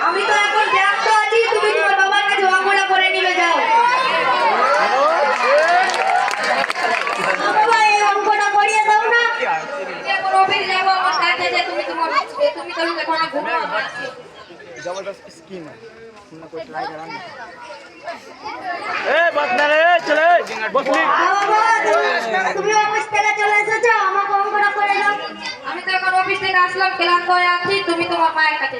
আমি তো এখন ব্যস্ত আছি তুমি তোমার বাবার কাছে অঙ্গনা করে নিবে যাও বাবা এই অঙ্কটা করিয়ে দাও না এখন অফিস যাবো আমার কাজ আছে তুমি তোমার তুমি তো এখন ঘুমাও আমার जबरदस्त स्कीम है तुमने कोई ट्राई करा नहीं এ বাতনা রে চলে বসলি বাবা তুমি অফিস থেকে চলে এসেছো আমাকে অঙ্কটা করে দাও আমি তো এখন অফিস থেকে আসলাম ক্লান্ত হয়ে আছি তুমি তোমার মায়ের কাছে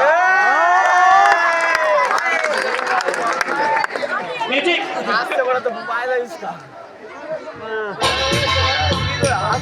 पाहिलायस का? आज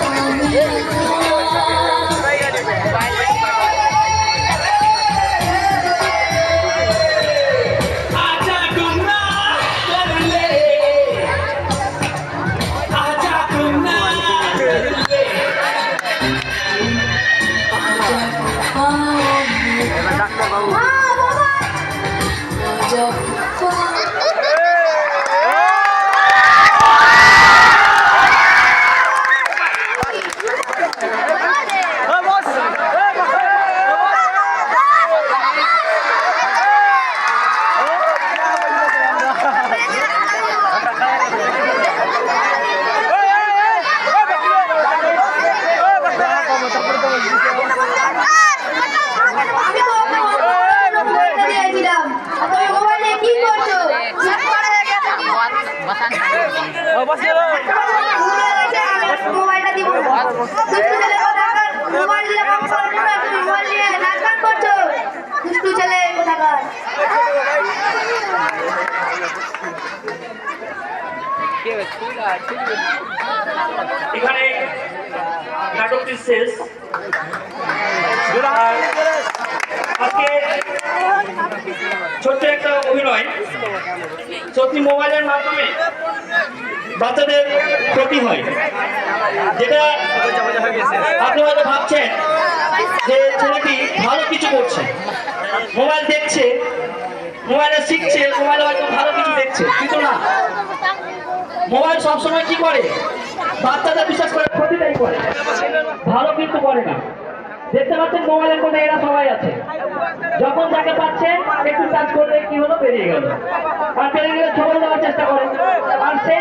কোথাকার এখানে নাটকটি শেষ আর আজকে ছোট্ট একটা অভিনয় সত্যি মোবাইলের মাধ্যমে বাচ্চাদের ক্ষতি হয়। যেটা আপনি হয়তো ভাবছেন যে ছেলেটি ভালো কিছু করছে। মোবাইল দেখছে, মোবাইলে শিখছে, মোবাইলে হয়তো ভালো কিছু দেখছে, কিন্তু না। মোবাইল সবসময় কি করে? বাচ্চাদের বিশ্বাস করে ক্ষতিটাই করে। ভালো কিন্তু করে না। দেখতে পাচ্ছেন মোবাইলের কোণে এরা সবাই আছে। যখন যাকে পাচ্ছে, একটু কাজ করলে কি হলো? বেরিয়ে গেল। আর বেরিয়ে গেলে ছবল দেওয়ার চেষ্টা করে। আর সেই